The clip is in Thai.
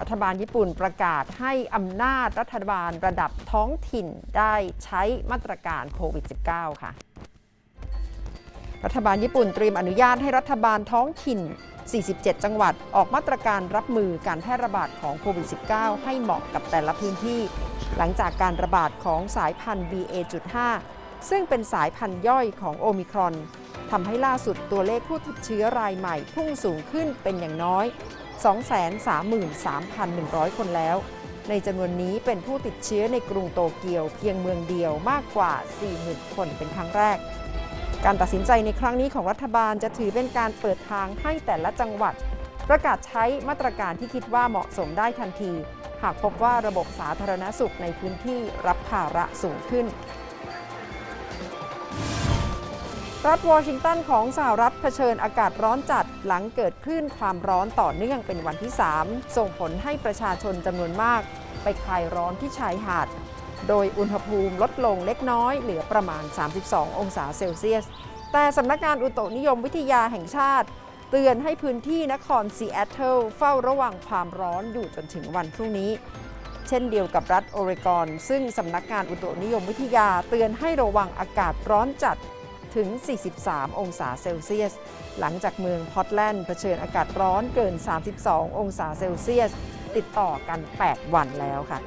รัฐบาลญี่ปุ่นประกาศให้อำนาจรัฐบาลระดับท้องถิ่นได้ใช้มาตรการโควิด -19 ค่ะ รัฐบาลญี่ปุ่นเตรียมอนุญาตให้รัฐบาลท้องถิ่น 47 จังหวัดออกมาตรการรับมือการแพร่ระบาดของโควิด -19 ให้เหมาะกับแต่ละพื้นที่ หลังจากการระบาดของสายพันธุ์ BA.5 ซึ่งเป็นสายพันธุ์ย่อยของโอมิครอนทำให้ล่าสุดตัวเลขผู้ติดเชื้อรายใหม่พุ่งสูงขึ้นเป็นอย่างน้อย 233,100 คนแล้ว ในจำนวนนี้เป็นผู้ติดเชื้อในกรุงโตเกียวเพียงเมืองเดียวมากกว่า 40,000 คนเป็นครั้งแรก การตัดสินใจในครั้งนี้ของรัฐบาลจะถือเป็นการเปิดทางให้แต่ละจังหวัด ประกาศใช้มาตรการที่คิดว่าเหมาะสมได้ทันที หากพบว่าระบบสาธารณสุขในพื้นที่รับภาระสูงขึ้น รัฐวอชิงตันของสหรัฐเผชิญอากาศร้อนจัดหลังเกิดคลื่นความร้อนต่อเนื่องเป็นวันที่ 3 ส่งผลให้ประชาชนจำนวนมาก ไปคลายร้อนที่ชายหาด โดยอุณหภูมิลดลงเล็กน้อยเหลือประมาณ 32 องศาเซลเซียส แต่สำนักงานอุตุนิยมวิทยาแห่งชาติ เตือนให้พื้นที่นครซีแอตเทิลเฝ้าระวังความร้อนอยู่จนถึงวันพรุ่งนี้ เช่นเดียวกับรัฐโอเรกอน ซึ่งสำนักงานอุตุนิยมวิทยาเตือนให้ระวังอากาศร้อนจัด ถึง 43 องศาเซลเซียส หลังจากเมืองพอร์ตแลนด์เผชิญอากาศร้อนเกิน 32 องศาเซลเซียส ติดต่อกัน 8 วันแล้วค่ะ